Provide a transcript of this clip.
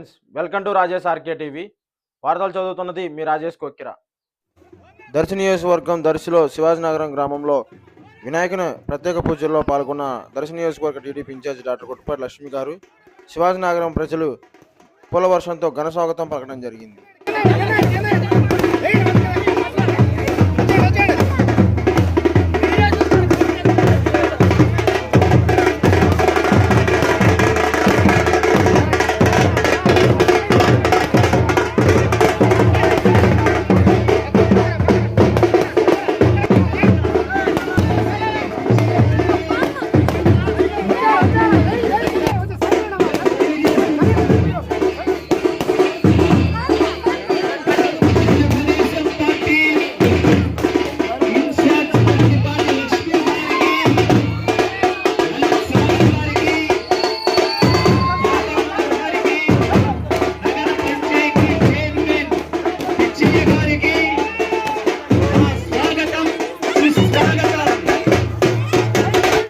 Friends welcome to Rajesh RK TV. వార్తలు చదువుతున్నది మీ రాజేష్ కొక్కిరా. దర్శి నియోజకవర్గం దర్శిలో శివాజీనగరం గ్రామంలో వినాయకుని ప్రత్యేక పూజల్లో పాల్గొన్న దర్శి నియోజకవర్గ TDP incharge doctor Kottupati Lakshmi garu Shivajinagaram ప్రజలు పూల వర్షంతో ఘన స్వాగతం పలకడం జరిగింది. to you.